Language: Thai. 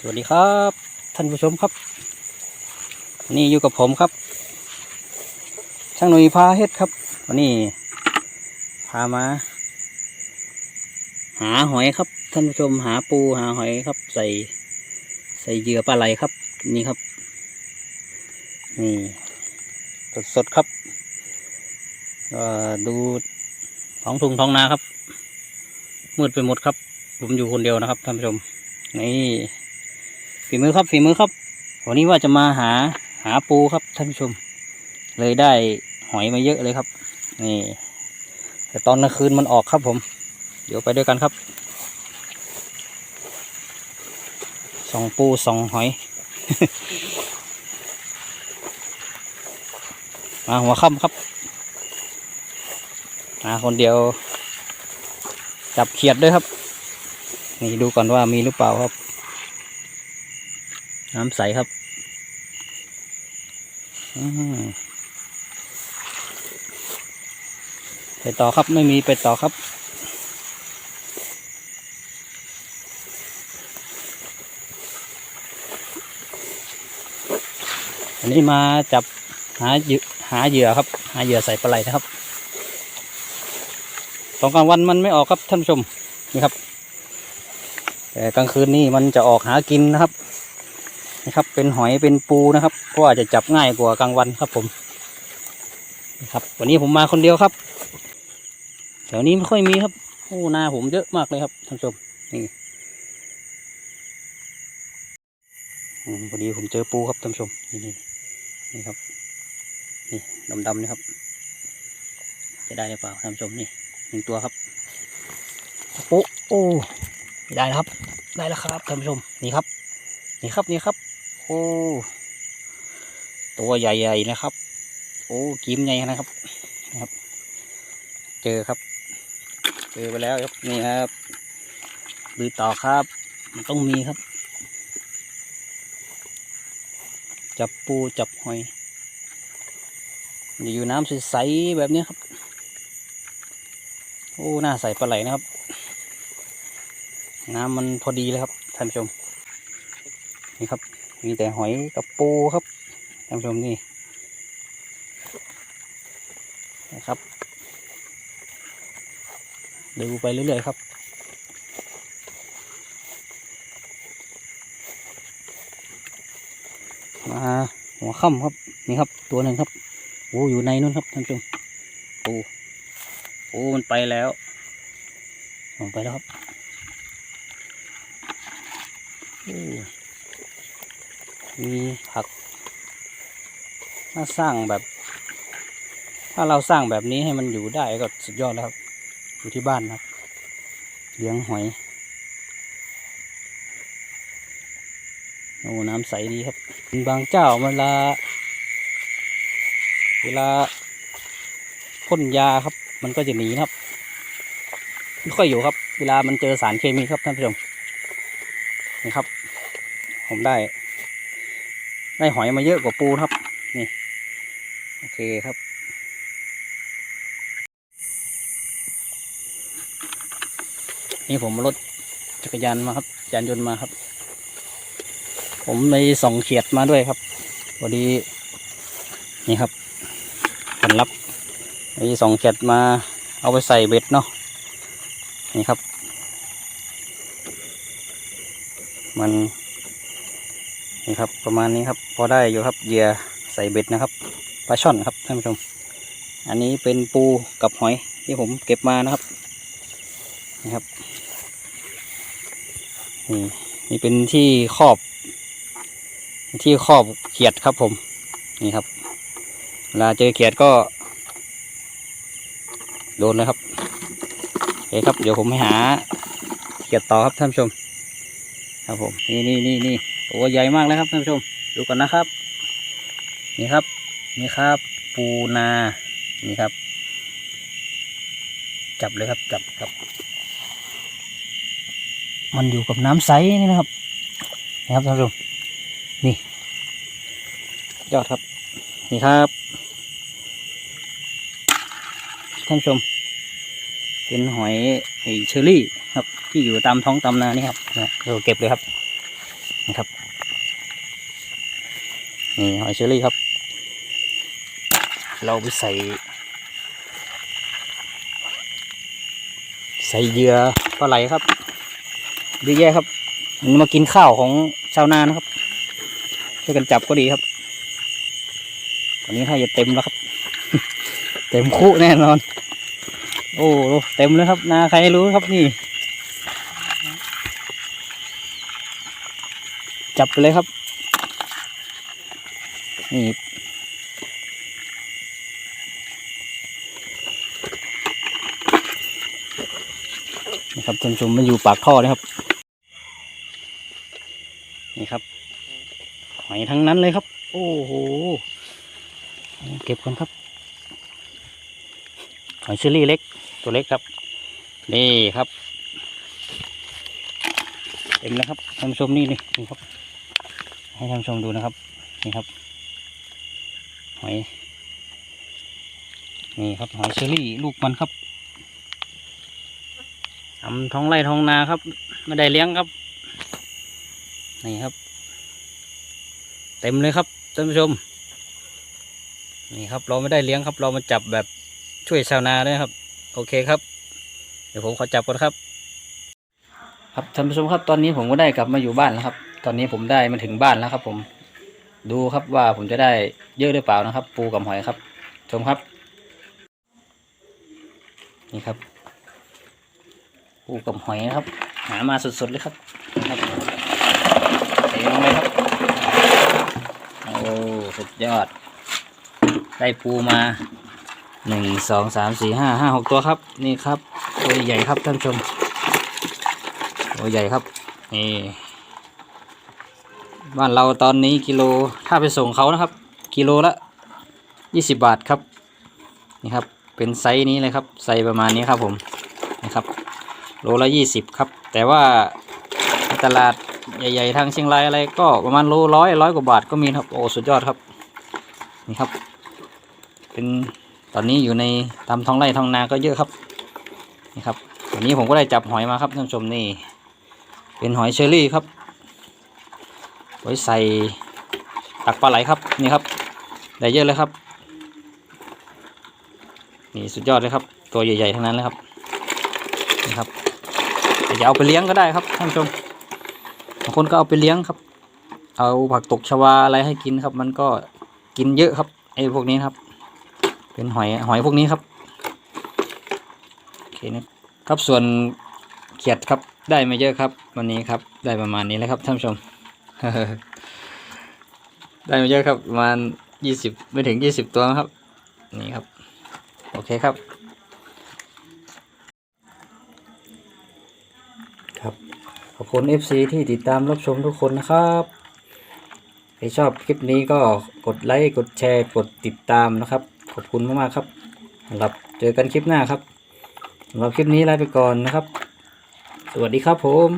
สวัสดีครับ ท่านผู้ชมครับ นี่อยู่กับผมครับ ช่างหนุ่ยพาเฮ็ดครับ วันนี้พามา หาหอยครับ ท่านผู้ชมหาปูหาหอยครับ ใส่ ใส่เหยื่อปลาไหลครับ นี่ครับ นี่สดสดครับก็ดูท้องทุ่งท้องนาครับมืดไปหมดครับ ผมอยู่คนเดียวนะครับท่านผู้ชม นี่ ฝีมือครับฝีมือครับ วันนี้ว่าจะมาหาหาปูครับท่านผู้ชม เลยได้หอยมาเยอะเลยครับ นี่ แต่ตอนกลางคืนมันออกครับผม เดี๋ยวไปด้วยกันครับสองปูสองหอย มาหัวค่ำครับมาคนเดียว จับเขียดด้วยครับ นี่ดูก่อนว่ามีหรือเปล่าครับ น้ำใสครับอืมไปต่อครับไม่มีไปต่อครับ อันนี้มาจับหาเหยื่อหาเหยื่อครับ หาเหยื่อใส่ปลาไหลนะครับตอนกลางวันมันไม่ออกครับท่านผู้ชมนี่ครับ แต่กลางคืนนี่มันจะออกหากินนะครับ นี่ครับ เป็นหอยเป็นปูนะครับเพราะว่าจะจับง่ายกว่ากลางวันครับผมนี่ครับวันนี้ผมมาคนเดียวครับ แถวนี้ไม่ค่อยมีครับโอ้นาผมเยอะมากเลยครับท่านผู้ชมนี่พอดีผมเจอปูครับท่านผู้ชมนี่นี่นี่ครับนี่ดำๆนี่ครับ จะได้หรือเปล่าท่านผู้ชมนี่หนึ่งตัวครับโป๊โอ้ได้แล้วครับ ได้แล้วครับท่านผู้ชมนี่ครับ นี่ครับนี่ครับ โอ้ตัวใหญ่ ๆ นะครับ โอ้กิมใหญ่นะครับนะครับ เจอครับ เจอไปแล้วครับนี่ครับดูต่อครับ มันต้องมีครับ จับปูจับหอย อยู่น้ำใสๆแบบนี้ครับ โอ้น่าใสปลาไหลนะครับ น้ำมันพอดีเลยครับท่านผู้ชมนี่ครับ มีแต่หอยกับปูครับท่านผู้ชมนี่นะครับดูไปเรื่อยๆครับมาหัวค่ำครับนี่ครับ ตัวหนึ่งครับโอ้อยู่ในนู้นครับท่านผู้ชมโอ้โอ้มันไปแล้วลงไปแล้วครับโอ้ มีผักถ้าสร้างแบบ ถ้าเราสร้างแบบนี้ให้มันอยู่ได้ก็สุดยอดแล้วครับ อยู่ที่บ้านครับ เลี้ยงหอยโอ้น้ำใสดีครับ บางเจ้าเวลา เวลาพ่นยาครับ มันก็จะหนีครับไม่ค่อยอยู่ครับ เวลามันเจอสารเคมีครับท่านผู้ชมนี่ครับ ผมได้ ได้หอยมาเยอะกว่าปูครับ นี่ โอเคครับ นี่ผมรถจักรยานมาครับยานยนต์มาครับ ผมไปส่องเขียดมาด้วยครับพอดี นี่ครับผลลัพธ์ไปส่องเขียดมาเอาไปใส่เบ็ดเนาะนี่ครับ มัน นี่ครับประมาณนี้ครับพอได้อยู่ครับเหยื่อใส่เบ็ดนะครับปลาช่อนครับท่านผู้ชม อันนี้เป็นปูกับหอยที่ผมเก็บมานะครับนี่ครับนี่นี่เป็นที่ครอบ ที่ครอบเขียดครับผมนี่ครับเวลาเจอเขียดก็ โดนเลยครับโอเคครับเดี๋ยวผมไปหาเขียดต่อครับท่านผู้ชม ครับผมนี่นี่นี่นี่ ตัวใหญ่มากเลยครับท่านผู้ชม ดูก่อนนะครับ นี่ครับ นี่ครับ ปูนา นี่ครับ จับเลยครับ จับครับ มันอยู่กับน้ำใสนี่นะครับนี่ครับท่านผู้ชม นี่ ยอดครับ นี่ครับ ท่านผู้ชม เป็นหอยไอเชอรี่ครับ ที่อยู่ตามท้องตามนานี่ครับเราเก็บเลยครับ นะครับนี่หอยเชอรี่ครับ เราไปใส่ ใส่เหยื่อปลาไหลครับดีแย่ครับมันมากินข้าวของชาวนานะครับช่วยกันจับก็ดีครับตอนนี้ถ้าจะเต็มแล้วครับ เต็มคุแน่นอน โอ้เต็มเลยครับนาใครรู้ครับนี่ จับไปเลยครับนี่นะครับท่านผู้ชมมันอยู่ปากท่อนะครับ นี่ครับหอยทั้งนั้นเลยครับ โอ้โหเก็บก่อนครับหอยเชอรี่เล็ก ตัวเล็กครับ นี่ครับ เต็มแล้วครับท่านผู้ชมนี่นี่นี่ครับ ให้ท่านชมดูนะครับ นี่ครับ หอย นี่ครับหอยเชอรี่ลูกมันครับทำท้องไร่ท้องนาครับ ไม่ได้เลี้ยงครับ นี่ครับ เต็มเลยครับท่านผู้ชม นี่ครับ เราไม่ได้เลี้ยงครับ เรามาจับแบบช่วยชาวนาด้วยครับ โอเคครับ เดี๋ยวผมขอจับก่อนครับ ครับท่านผู้ชมครับตอนนี้ผมก็ได้กลับมาอยู่บ้านแล้วครับ ตอนนี้ผมได้มาถึงบ้านแล้วครับ ผมดูครับว่าผมจะได้เยอะหรือเปล่านะครับ ปูกับหอยครับ ชมครับ นี่ครับ ปูกับหอยนะครับ หามาสดๆเลยครับครับใส่ลงเลยครับโอ้สุดยอด ได้ปูมาหนึ่งสองสามสี่ห้าห้าหกตัวครับ นี่ครับ ตัวใหญ่ครับท่านชมตัวใหญ่ครับนี่ บ้านเราตอนนี้กิโลถ้าไปส่งเขานะครับ กิโลละยี่สิบบาทครับนี่ครับเป็นไซส์นี้เลยครับไซส์ประมาณนี้ครับผมนะครับโลละยี่สิบครับ แต่ว่าตลาดใหญ่ๆทางเชียงรายอะไรก็ประมาณโลร้อยร้อยกว่าบาทก็มีครับโอ้สุดยอดครับนี่ครับ เป็นตอนนี้อยู่ในตามท้องไร่ท้องนาก็เยอะครับนี่ครับวันนี้ผมก็ได้จับหอยมาครับท่านผู้ชมนี่ เป็นหอยเชอรี่ครับ ไว้ใส่ตักปลาไหลครับนี่ครับได้เยอะเลยครับนี่สุดยอดเลยครับ ตัวใหญ่ๆทั้งนั้นเลยครับนี่ครับจะเอาไปเลี้ยงก็ได้ครับท่านผู้ชมบางคนก็เอาไปเลี้ยงครับ เอาผักตกชวาอะไรให้กินครับ มันก็กินเยอะครับไอ้พวกนี้ครับ เป็นหอยหอยพวกนี้ครับโอเคนะครับส่วนเขียดครับได้ไม่เยอะครับ วันนี้ครับได้ประมาณนี้แล้วครับท่านผู้ชม ได้ไม่เยอะครับประมาณยี่สิบไม่ถึงยี่สิบตัวครับ นี่ครับ โอเคครับ ครับ ขอบคุณ FC ที่ติดตามรับชมทุกคนนะครับใครชอบคลิปนี้ก็กดไลค์กดแชร์กดติดตามนะครับ ขอบคุณมากๆครับสำหรับเจอกันคลิปหน้าครับสำหรับคลิปนี้ลาไปก่อนนะครับ สวัสดีครับผม